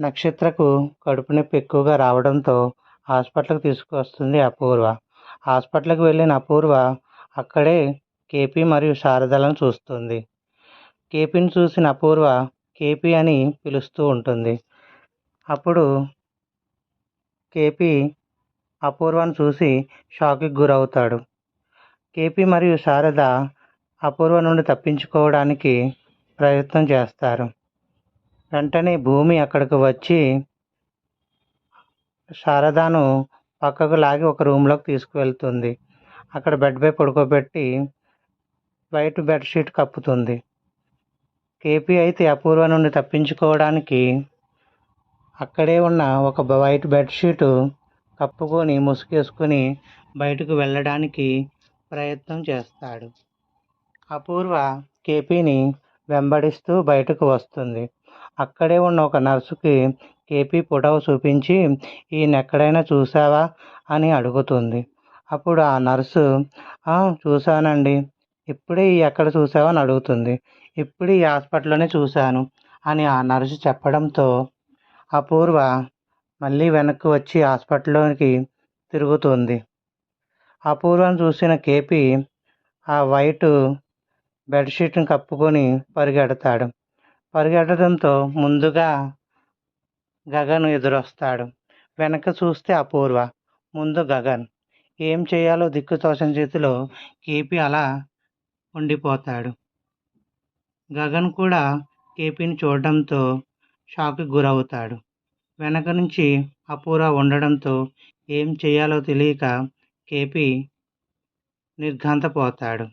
నక్షత్రకు కడుపు నొప్పి ఎక్కువగా రావడంతో హాస్పిటల్కి తీసుకువస్తుంది అపూర్వ. హాస్పిటల్కి వెళ్ళిన అపూర్వ అక్కడే కేపీ మరియు శారదలను చూస్తుంది. కేపీని చూసిన అపూర్వ కేపీ అని పిలుస్తూ ఉంటుంది. అప్పుడు కేపీ అపూర్వను చూసి షాక్కి గురవుతాడు. కేపీ మరియు శారద అపూర్వ నుండి తప్పించుకోవడానికి ప్రయత్నం చేస్తారు. వెంటనే భూమి అక్కడికి వచ్చి శారదాను పక్కకు లాగి ఒక రూమ్లోకి తీసుకువెళ్తుంది. అక్కడ బెడ్పై పడుకోబెట్టి వైట్ బెడ్షీట్ కప్పుతుంది. కేపీ అయితే అపూర్వ నుండి తప్పించుకోవడానికి అక్కడే ఉన్న ఒక వైట్ బెడ్షీటు కప్పుకొని ముసుగేసుకొని బయటకు వెళ్ళడానికి ప్రయత్నం చేస్తాడు. అపూర్వ కేపీని వెంబడిస్తూ బయటకు వస్తుంది. అక్కడే ఉన్న ఒక నర్సుకి కేపీ ఫోటో చూపించి ఈయన ఎక్కడైనా చూసావా అని అడుగుతుంది. అప్పుడు ఆ నర్సు చూశానండి. ఇప్పుడే ఎక్కడ చూసావా అని అడుగుతుంది. ఇప్పుడు ఈ హాస్పిటల్లోనే చూశాను అని ఆ నర్సు చెప్పడంతో అపూర్వ మళ్ళీ వెనక్కి వచ్చి హాస్పిటల్లోకి తిరుగుతుంది. అపూర్వను చూసిన కేపీ ఆ వైట్ బెడ్షీట్ని కప్పుకొని పరిగెడతాడు. పరిగెట్టడంతో ముందుగా గగన్ ఎదురొస్తాడు. వెనక చూస్తే అపూర్వ ముందు గగన్. ఏం చేయాలో దిక్కు తోచని చేతిలో కేపీ అలా ఉండిపోతాడు. గగన్ కూడా కేపీని చూడడంతో షాక్కి గురవుతాడు. వెనక నుంచి అపూర్వ ఉండడంతో ఏం చేయాలో తెలియక కేపీ నిర్ఘాంతపోతాడు.